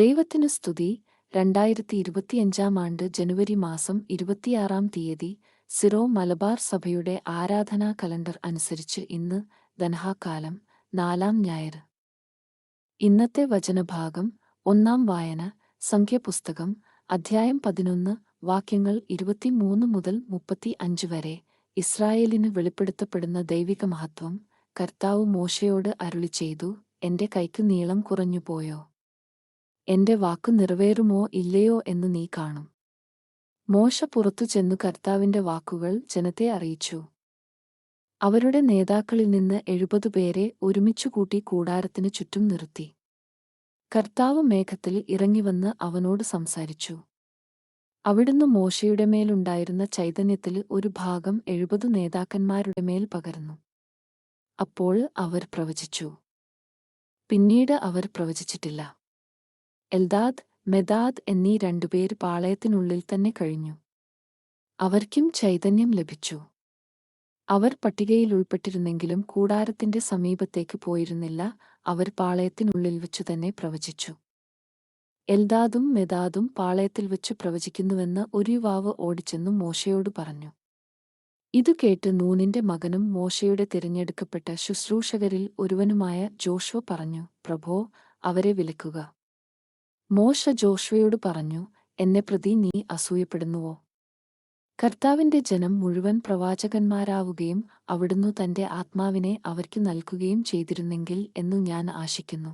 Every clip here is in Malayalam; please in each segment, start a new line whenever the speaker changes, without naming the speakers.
ദൈവത്തിന് സ്തുതി രണ്ടായിരത്തി ഇരുപത്തിയഞ്ചാം ആണ്ട് ജനുവരി മാസം ഇരുപത്തിയാറാം തീയതി സിറോ മലബാർ സഭയുടെ ആരാധനാ കലണ്ടർ അനുസരിച്ച് ഇന്ന് ദൻഹാക്കാലം നാലാം ഞായർ ഇന്നത്തെ വചനഭാഗം ഒന്നാം വായന സംഖ്യപുസ്തകം അധ്യായം പതിനൊന്ന് വാക്യങ്ങൾ ഇരുപത്തിമൂന്ന് മുതൽ മുപ്പത്തി അഞ്ച് വരെ ഇസ്രായേലിന് വെളിപ്പെടുത്തപ്പെടുന്ന ദൈവിക മഹത്വം കർത്താവ് മോശയോട് അരുളി ചെയ്തു എന്റെ കൈക്ക് നീളം കുറഞ്ഞുപോയോ എന്റെ വാക്കു നിറവേറുമോ ഇല്ലയോ എന്ന് നീ കാണും മോശ പുറത്തു ചെന്നു കർത്താവിന്റെ വാക്കുകൾ ജനത്തെ അറിയിച്ചു അവരുടെ നേതാക്കളിൽ നിന്ന് എഴുപത് പേരെ ഒരുമിച്ചുകൂട്ടി കൂടാരത്തിനു ചുറ്റും നിർത്തി കർത്താവ് മേഘത്തിൽ ഇറങ്ങിവന്ന് അവനോട് സംസാരിച്ചു അവിടുന്ന് മോശയുടെ മേലുണ്ടായിരുന്ന ചൈതന്യത്തിൽ ഒരു ഭാഗം എഴുപത് നേതാക്കന്മാരുടെ മേൽ പകർന്നു അപ്പോൾ അവർ പ്രവചിച്ചു പിന്നീട് അവർ പ്രവചിച്ചിട്ടില്ല എൽദാദ് മെദാദ് എന്നീ രണ്ടുപേർ പാളയത്തിനുള്ളിൽ തന്നെ കഴിഞ്ഞു അവർക്കും ചൈതന്യം ലഭിച്ചു അവർ പട്ടികയിൽ ഉൾപ്പെട്ടിരുന്നെങ്കിലും കൂടാരത്തിന്റെ സമീപത്തേക്ക് പോയിരുന്നില്ല അവർ പാളയത്തിനുള്ളിൽ വെച്ചു തന്നെ പ്രവചിച്ചു എൽദാദും മെദാദും പാളയത്തിൽ വെച്ച് പ്രവചിക്കുന്നുവെന്ന് ഒരു യുവാവ് ഓടിച്ചെന്നും മോശയോട് പറഞ്ഞു ഇതു കേട്ട് നൂനിന്റെ മകനും മോശയുടെ തിരഞ്ഞെടുക്കപ്പെട്ട ശുശ്രൂഷകരിൽ ഒരുവനുമായ ജോഷോ പറഞ്ഞു പ്രഭോ അവരെ വിലക്കുക മോശ ജോഷുവയോട് പറഞ്ഞു എന്നെ പ്രതി നീ അസൂയപ്പെടുന്നുവോ കർത്താവിന്റെ ജനം മുഴുവൻ പ്രവാചകന്മാരാവുകയും അവിടുന്ന് തന്റെ ആത്മാവിനെ അവർക്ക് നൽകുകയും ചെയ്തിരുന്നെങ്കിൽ എന്നു ഞാൻ ആശിക്കുന്നു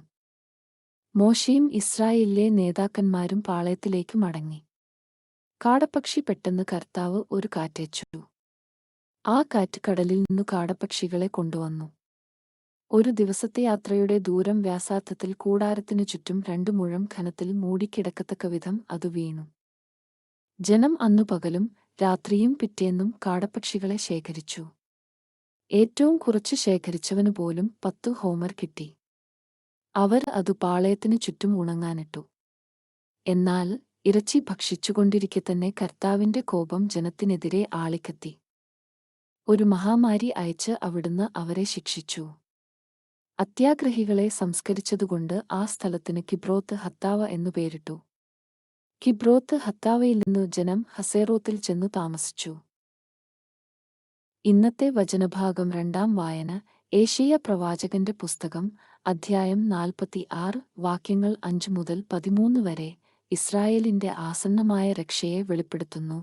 മോശയും ഇസ്രായേലിലെ നേതാക്കന്മാരും പാളയത്തിലേക്ക് മടങ്ങി കാടപ്പക്ഷി പെട്ടെന്ന് കർത്താവ് ഒരു കാറ്റേച്ചു ആ കാറ്റ് കടലിൽ നിന്നു കാടപ്പക്ഷികളെ കൊണ്ടുവന്നു ഒരു ദിവസത്തെ യാത്രയുടെ ദൂരം വ്യാസാർത്ഥത്തിൽ കൂടാരത്തിനു ചുറ്റും രണ്ടു മുഴം ഖനത്തിൽ വിധം അത് വീണു ജനം അന്നു പകലും രാത്രിയും പിറ്റേന്നും കാടപ്പക്ഷികളെ ശേഖരിച്ചു ഏറ്റവും കുറച്ച് ശേഖരിച്ചവനു പോലും പത്തു ഹോമർ കിട്ടി അവർ അത് പാളയത്തിനു ചുറ്റും ഉണങ്ങാനിട്ടു എന്നാൽ ഇറച്ചി ഭക്ഷിച്ചുകൊണ്ടിരിക്കെ തന്നെ കർത്താവിന്റെ കോപം ജനത്തിനെതിരെ ആളിക്കത്തി ഒരു മഹാമാരി അയച്ച് അവിടുന്ന് അവരെ ശിക്ഷിച്ചു അത്യാഗ്രഹികളെ സംസ്കരിച്ചതുകൊണ്ട് ആ സ്ഥലത്തിന് കിബ്രോത്ത് ഹത്താവ എന്നു പേരിട്ടു കിബ്രോത്ത് ഹത്താവയിൽ നിന്നു ജനം ഹസേറോത്തിൽ ചെന്നു താമസിച്ചു ഇന്നത്തെ വചനഭാഗം രണ്ടാം വായന ഏഷ്യ പ്രവാചകന്റെ പുസ്തകം അധ്യായം നാൽപ്പത്തി ആറ് വാക്യങ്ങൾ അഞ്ചു മുതൽ പതിമൂന്ന് വരെ ഇസ്രായേലിന്റെ ആസന്നമായ രക്ഷയെ വെളിപ്പെടുത്തുന്നു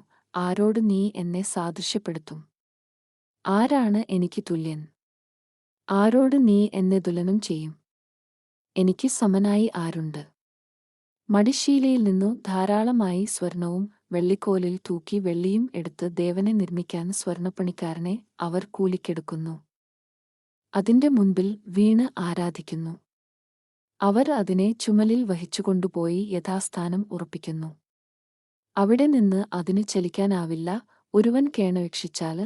ആരോട് നീ എന്നെ സാദൃശ്യപ്പെടുത്തും ആരാണ് എനിക്ക് തുല്യൻ ആരോട് നീ എന്നെ ദുലനം ചെയ്യും എനിക്ക് സമനായി ആരുണ്ട് മടിശീലയിൽ നിന്നു ധാരാളമായി സ്വർണവും വെള്ളിക്കോലിൽ തൂക്കി വെള്ളിയും എടുത്ത് ദേവനെ നിർമ്മിക്കാൻ സ്വർണപ്പണിക്കാരനെ അവർ കൂലിക്കെടുക്കുന്നു അതിന്റെ മുൻപിൽ വീണ് ആരാധിക്കുന്നു അവർ അതിനെ ചുമലിൽ വഹിച്ചുകൊണ്ടുപോയി യഥാസ്ഥാനം ഉറപ്പിക്കുന്നു അവിടെ നിന്ന് അതിന് ചലിക്കാനാവില്ല ഒരുവൻ കേണവീക്ഷിച്ചാൽ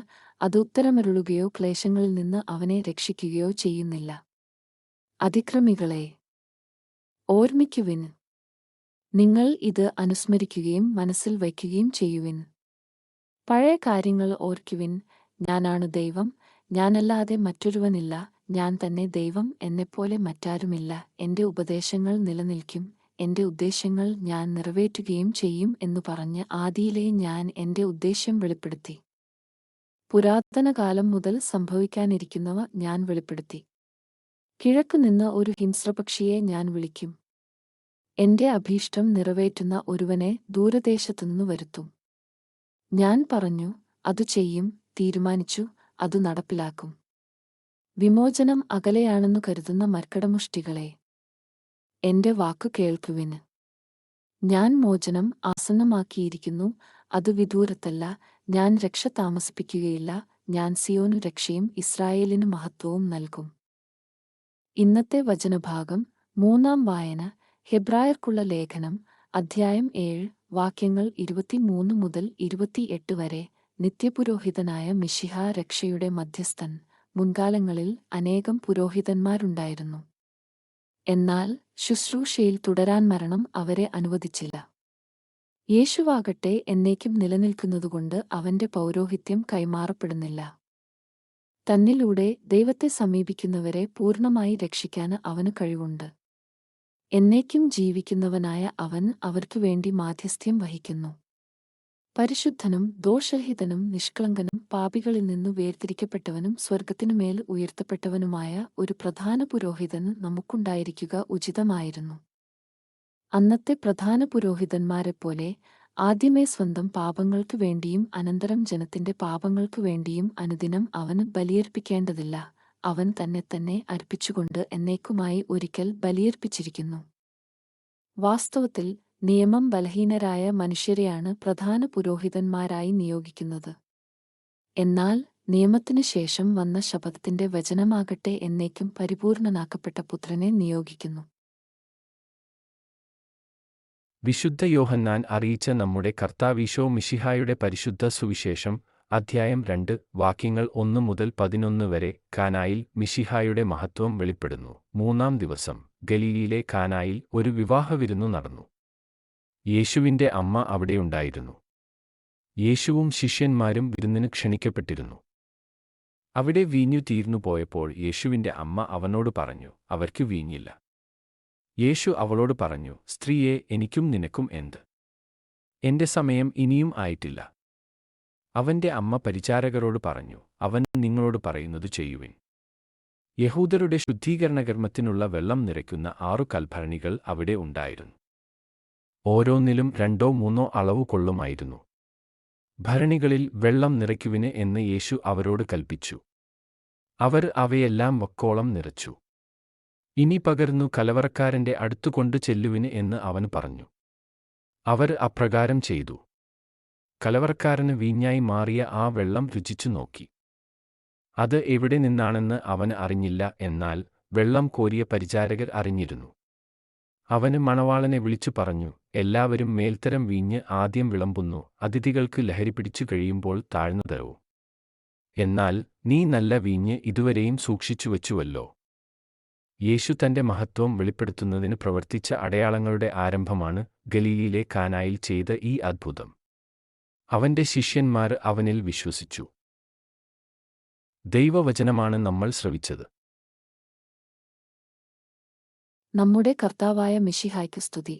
അതുത്തരമരുളുകയോ ക്ലേശങ്ങളിൽ നിന്ന് അവനെ രക്ഷിക്കുകയോ ചെയ്യുന്നില്ല അതിക്രമികളെ ഓർമ്മിക്കുവിൻ നിങ്ങൾ ഇത് അനുസ്മരിക്കുകയും മനസ്സിൽ വയ്ക്കുകയും ചെയ്യുവിൻ പഴയ കാര്യങ്ങൾ ഓർക്കുവിൻ ഞാനാണ് ദൈവം ഞാനല്ലാതെ മറ്റൊരുവനില്ല ഞാൻ തന്നെ ദൈവം എന്നെപ്പോലെ മറ്റാരുമില്ല എന്റെ ഉപദേശങ്ങൾ നിലനിൽക്കും എന്റെ ഉദ്ദേശ്യങ്ങൾ ഞാൻ നിറവേറ്റുകയും ചെയ്യും എന്നു പറഞ്ഞ് ആദിയിലെ ഞാൻ എന്റെ ഉദ്ദേശ്യം വെളിപ്പെടുത്തി പുരാതന കാലം മുതൽ സംഭവിക്കാനിരിക്കുന്നവ ഞാൻ വെളിപ്പെടുത്തി കിഴക്ക് നിന്ന് ഒരു ഹിംസ്രപക്ഷിയെ ഞാൻ വിളിക്കും എന്റെ അഭീഷ്ടം നിറവേറ്റുന്ന ഒരുവനെ ദൂരദേശത്തുനിന്നു വരുത്തും ഞാൻ പറഞ്ഞു അത് ചെയ്യും തീരുമാനിച്ചു അത് നടപ്പിലാക്കും വിമോചനം അകലെയാണെന്നു കരുതുന്ന മർക്കടമുഷ്ടികളെ എന്റെ വാക്കു കേൾക്കുവിന് ഞാൻ മോചനം ആസന്നമാക്കിയിരിക്കുന്നു അത് വിദൂരത്തല്ല ഞാൻ രക്ഷ താമസിപ്പിക്കുകയില്ല ഞാൻ സിയോനു രക്ഷയും ഇസ്രായേലിനു മഹത്വവും നൽകും ഇന്നത്തെ വചനഭാഗം മൂന്നാം വായന ഹെബ്രായർക്കുള്ള ലേഖനം അധ്യായം ഏഴ് വാക്യങ്ങൾ ഇരുപത്തിമൂന്ന് മുതൽ ഇരുപത്തിയെട്ട് വരെ നിത്യപുരോഹിതനായ മിഷിഹ രക്ഷയുടെ മധ്യസ്ഥൻ മുൻകാലങ്ങളിൽ അനേകം പുരോഹിതന്മാരുണ്ടായിരുന്നു എന്നാൽ ശുശ്രൂഷയിൽ തുടരാൻ മരണം അവരെ അനുവദിച്ചില്ല യേശുവാകട്ടെ എന്നേക്കും നിലനിൽക്കുന്നതുകൊണ്ട് അവന്റെ പൗരോഹിത്യം കൈമാറപ്പെടുന്നില്ല തന്നിലൂടെ ദൈവത്തെ സമീപിക്കുന്നവരെ പൂർണമായി രക്ഷിക്കാൻ അവന് കഴിവുണ്ട് എന്നേക്കും ജീവിക്കുന്നവനായ അവൻ അവർക്കു വേണ്ടി മാധ്യസ്ഥ്യം വഹിക്കുന്നു പരിശുദ്ധനും ദോഷരഹിതനും നിഷ്കളങ്കനും പാപികളിൽ നിന്നു വേർതിരിക്കപ്പെട്ടവനും സ്വർഗത്തിനുമേൽ ഉയർത്തപ്പെട്ടവനുമായ ഒരു പ്രധാന പുരോഹിതന് നമുക്കുണ്ടായിരിക്കുക ഉചിതമായിരുന്നു അന്നത്തെ പ്രധാന പുരോഹിതന്മാരെപ്പോലെ ആദ്യമേ സ്വന്തം പാപങ്ങൾക്കു വേണ്ടിയും അനന്തരം ജനത്തിന്റെ പാപങ്ങൾക്കു വേണ്ടിയും അനുദിനം അവന് ബലിയർപ്പിക്കേണ്ടതില്ല അവൻ തന്നെ തന്നെ അർപ്പിച്ചുകൊണ്ട് എന്നേക്കുമായി ഒരിക്കൽ ബലിയർപ്പിച്ചിരിക്കുന്നു വാസ്തവത്തിൽ നിയമം ബലഹീനരായ മനുഷ്യരെയാണ് പ്രധാന പുരോഹിതന്മാരായി നിയോഗിക്കുന്നത് എന്നാൽ നിയമത്തിനു ശേഷം വന്ന ശപഥത്തിന്റെ വചനമാകട്ടെ എന്നേക്കും പരിപൂർണനാക്കപ്പെട്ട പുത്രനെ നിയോഗിക്കുന്നു
വിശുദ്ധ യോഹന്നാൻ അറിയിച്ച നമ്മുടെ കർത്താവീശോ മിഷിഹായുടെ പരിശുദ്ധ സുവിശേഷം അധ്യായം രണ്ട് വാക്യങ്ങൾ ഒന്ന് മുതൽ പതിനൊന്ന് വരെ കാനായിൽ മിഷിഹായുടെ മഹത്വം വെളിപ്പെടുന്നു മൂന്നാം ദിവസം ഗലീലിയിലെ കാനായിൽ ഒരു വിവാഹ വിരുന്നു നടന്നു യേശുവിൻ്റെ അമ്മ അവിടെയുണ്ടായിരുന്നു യേശുവും ശിഷ്യന്മാരും വിരുന്നിന് ക്ഷണിക്കപ്പെട്ടിരുന്നു അവിടെ വീഞ്ഞു തീർന്നു പോയപ്പോൾ യേശുവിൻ്റെ അമ്മ അവനോട് പറഞ്ഞു അവർക്ക് വീഞ്ഞില്ല യേശു അവളോട് പറഞ്ഞു സ്ത്രീയെ എനിക്കും നിനക്കും എന്ത് എന്റെ സമയം ഇനിയും ആയിട്ടില്ല അവന്റെ അമ്മ പരിചാരകരോട് പറഞ്ഞു അവൻ നിങ്ങളോട് പറയുന്നത് ചെയ്യുവിൻ യഹൂദരുടെ ശുദ്ധീകരണകർമ്മത്തിനുള്ള വെള്ളം നിറയ്ക്കുന്ന ആറു കൽഭരണികൾ അവിടെ ഉണ്ടായിരുന്നു ഓരോന്നിലും രണ്ടോ മൂന്നോ അളവ് കൊള്ളുമായിരുന്നു ഭരണികളിൽ വെള്ളം നിറയ്ക്കുവിന് എന്ന് യേശു അവരോട് കൽപ്പിച്ചു അവർ അവയെല്ലാം വക്കോളം നിറച്ചു ഇനി പകർന്നു കലവറക്കാരന്റെ കൊണ്ടു ചെല്ലുവിന് എന്ന് അവന് പറഞ്ഞു അവർ അപ്രകാരം ചെയ്തു കലവറക്കാരന് വീഞ്ഞായി മാറിയ ആ വെള്ളം രുചിച്ചു നോക്കി അത് എവിടെ നിന്നാണെന്ന് അവന് അറിഞ്ഞില്ല എന്നാൽ വെള്ളം കോരിയ പരിചാരകർ അറിഞ്ഞിരുന്നു അവന് മണവാളനെ വിളിച്ചു പറഞ്ഞു എല്ലാവരും മേൽത്തരം വീഞ്ഞ് ആദ്യം വിളമ്പുന്നു അതിഥികൾക്ക് ലഹരി പിടിച്ചു കഴിയുമ്പോൾ താഴ്ന്നു തരവും എന്നാൽ നീ നല്ല വീഞ്ഞ് ഇതുവരെയും സൂക്ഷിച്ചു വച്ചുവല്ലോ യേശു തൻ്റെ മഹത്വം വെളിപ്പെടുത്തുന്നതിന് പ്രവർത്തിച്ച അടയാളങ്ങളുടെ ആരംഭമാണ് ഗലിയിലെ കാനായിൽ ചെയ്ത ഈ അദ്ഭുതം അവന്റെ ശിഷ്യന്മാർ അവനിൽ വിശ്വസിച്ചു ദൈവവചനമാണ് നമ്മൾ ശ്രവിച്ചത് നമ്മുടെ കർത്താവായ മിഷിഹായ്ക്ക് സ്തുതി